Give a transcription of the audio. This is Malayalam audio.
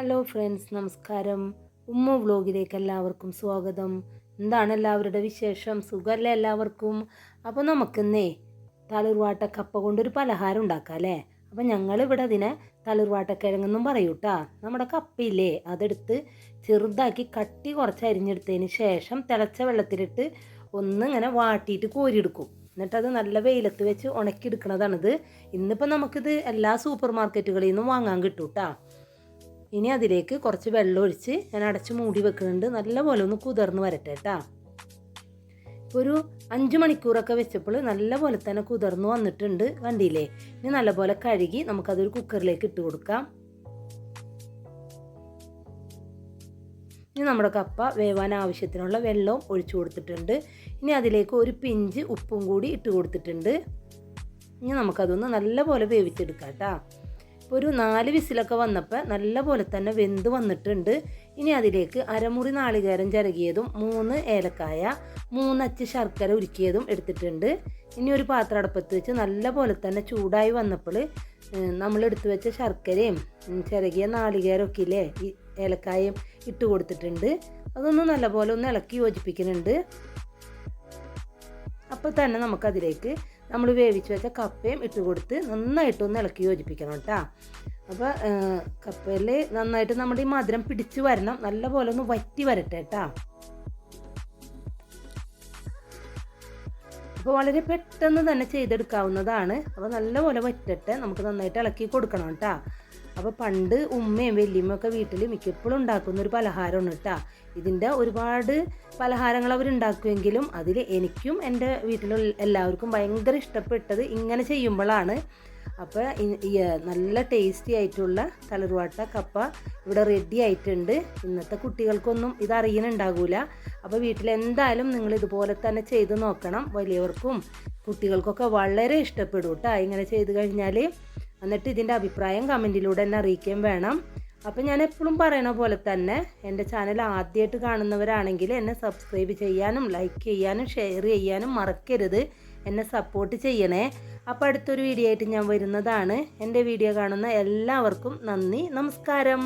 ഹലോ ഫ്രണ്ട്സ് നമസ്കാരം. ഉമ്മ വ്ലോഗിലേക്ക് എല്ലാവർക്കും സ്വാഗതം. എന്താണ് എല്ലാവരുടെ വിശേഷം? സുഖമല്ലേ എല്ലാവർക്കും? അപ്പോൾ നമുക്കെന്നേ തളിർവാട്ട കപ്പ കൊണ്ടൊരു പലഹാരം ഉണ്ടാക്കാം അല്ലേ? അപ്പം ഞങ്ങളിവിടെ അതിനെ തളിർവാട്ടക്കിഴങ്ങെന്നും പറയൂട്ടാ നമ്മുടെ കപ്പയില്ലേ അതെടുത്ത് ചെറുതാക്കി കട്ടി കുറച്ച് അരിഞ്ഞെടുത്തതിന് ശേഷം തിളച്ച വെള്ളത്തിലിട്ട് ഒന്ന് ഇങ്ങനെ വാട്ടിയിട്ട് കോരിയെടുക്കും. എന്നിട്ടത് നല്ല വെയിലത്ത് വെച്ച് ഉണക്കിയെടുക്കണതാണിത്. ഇന്നിപ്പോൾ നമുക്കിത് എല്ലാ സൂപ്പർ മാർക്കറ്റുകളിൽ നിന്നും വാങ്ങാൻ കേട്ടോ ഇനി അതിലേക്ക് കുറച്ച് വെള്ളം ഒഴിച്ച് ഞാൻ അടച്ച് മൂടി വെക്കുന്നുണ്ട്. നല്ലപോലെ ഒന്ന് കുതിർന്ന് വരട്ടെ കേട്ടോ ഒരു അഞ്ച് മണിക്കൂറൊക്കെ വെച്ചപ്പോൾ നല്ലപോലെ തന്നെ കുതിർന്ന് വന്നിട്ടുണ്ട് കണ്ടില്ലേ ഇനി നല്ലപോലെ കഴുകി നമുക്കതൊരു കുക്കറിലേക്ക് ഇട്ട് കൊടുക്കാം. ഇനി നമ്മുടെ കപ്പ വേവാൻ ആവശ്യത്തിനുള്ള വെള്ളവും ഒഴിച്ചു കൊടുത്തിട്ടുണ്ട്. ഇനി അതിലേക്ക് ഒരു പിഞ്ച് ഉപ്പും കൂടി ഇട്ട് കൊടുത്തിട്ടുണ്ട്. ഇനി നമുക്കതൊന്ന് നല്ലപോലെ വേവിച്ചെടുക്കാം കേട്ടോ ഒരു നാല് വിസിലൊക്കെ വന്നപ്പോൾ നല്ല പോലെ തന്നെ വെന്ത് വന്നിട്ടുണ്ട്. ഇനി അതിലേക്ക് അരമുറി നാളികേരം ചിരകിയതും മൂന്ന് ഏലക്കായ മൂന്നച്ച് ശർക്കര ഉരുക്കിയതും എടുത്തിട്ടുണ്ട്. ഇനി ഒരു പാത്രം അടുപ്പത്ത് വെച്ച് നല്ല പോലെ തന്നെ ചൂടായി വന്നപ്പോൾ നമ്മൾ എടുത്തു വെച്ച ശർക്കരയും ചിരകിയ നാളികേരം ഒക്കെ ഇല്ലേ ഈ ഏലക്കായും ഇട്ട് കൊടുത്തിട്ടുണ്ട്. അതൊന്ന് നല്ലപോലെ ഒന്ന് ഇളക്കി യോജിപ്പിക്കുന്നുണ്ട്. അപ്പോൾ തന്നെ നമുക്കതിലേക്ക് നമ്മൾ വേവിച്ച് വെച്ച കപ്പയും ഇട്ട് കൊടുത്ത് നന്നായിട്ടൊന്ന് ഇളക്കി യോജിപ്പിക്കണം കേട്ടോ. അപ്പോൾ കപ്പയിൽ നന്നായിട്ട് നമ്മുടെ ഈ മധുരം പിടിച്ച് വരണം. നല്ലപോലെ ഒന്ന് വറ്റി വരട്ടെ കേട്ടോ. അപ്പോൾ വളരെ പെട്ടെന്ന് തന്നെ ചെയ്തെടുക്കാവുന്നതാണ്. അപ്പോൾ നല്ലപോലെ വറ്റട്ടെ നമുക്ക് നന്നായിട്ട് ഇളക്കി കൊടുക്കണം കേട്ടോ. അപ്പോൾ പണ്ട് ഉമ്മയും വല്യമ്മയും ഒക്കെ വീട്ടിൽ മിക്കപ്പോഴും ഉണ്ടാക്കുന്ന ഒരു പലഹാരമാണ് കേട്ടോ ഇതിന്റെ ഒരുപാട് പലഹാരങ്ങൾ അവർ ഉണ്ടാക്കുമെങ്കിലും അതിൽ എനിക്കും എന്റെ വീട്ടിലുള്ള എല്ലാവർക്കും ഭയങ്കര ഇഷ്ടപ്പെട്ടത് ഇങ്ങനെ ചെയ്യുമ്പോഴാണ്. അപ്പോൾ നല്ല ടേസ്റ്റി ആയിട്ടുള്ള തളർവാട്ട കപ്പ ഇവിടെ റെഡി ആയിട്ടുണ്ട്. ഇന്നത്തെ കുട്ടികൾക്കൊന്നും ഇത് അപ്പോൾ വീട്ടിൽ എന്തായാലും നിങ്ങൾ ഇതുപോലെ തന്നെ ചെയ്ത് നോക്കണം. വലിയവർക്കും കുട്ടികൾക്കൊക്കെ വളരെ ഇഷ്ടപ്പെടും കേട്ടോ ഇങ്ങനെ ചെയ്ത് കഴിഞ്ഞാൽ എന്നിട്ട് ഇതിന്റെ അഭിപ്രായം കമന്റിലൂടെ എന്നെ അറിയിക്കുകയും വേണം. അപ്പോൾ ഞാൻ എപ്പോഴും പറയണ പോലെ തന്നെ എന്റെ ചാനൽ ആദ്യമായിട്ട് കാണുന്നവരാണെങ്കിൽ എന്നെ സബ്സ്ക്രൈബ് ചെയ്യാനും ലൈക്ക് ചെയ്യാനും ഷെയർ ചെയ്യാനും മറക്കരുത്. എന്നെ സപ്പോർട്ട് ചെയ്യണേ. അപ്പോൾ അടുത്തൊരു വീഡിയോ ആയിട്ട് ഞാൻ വരുന്നതാണ്. എന്റെ വീഡിയോ കാണുന്ന എല്ലാവർക്കും നന്ദി. നമസ്കാരം.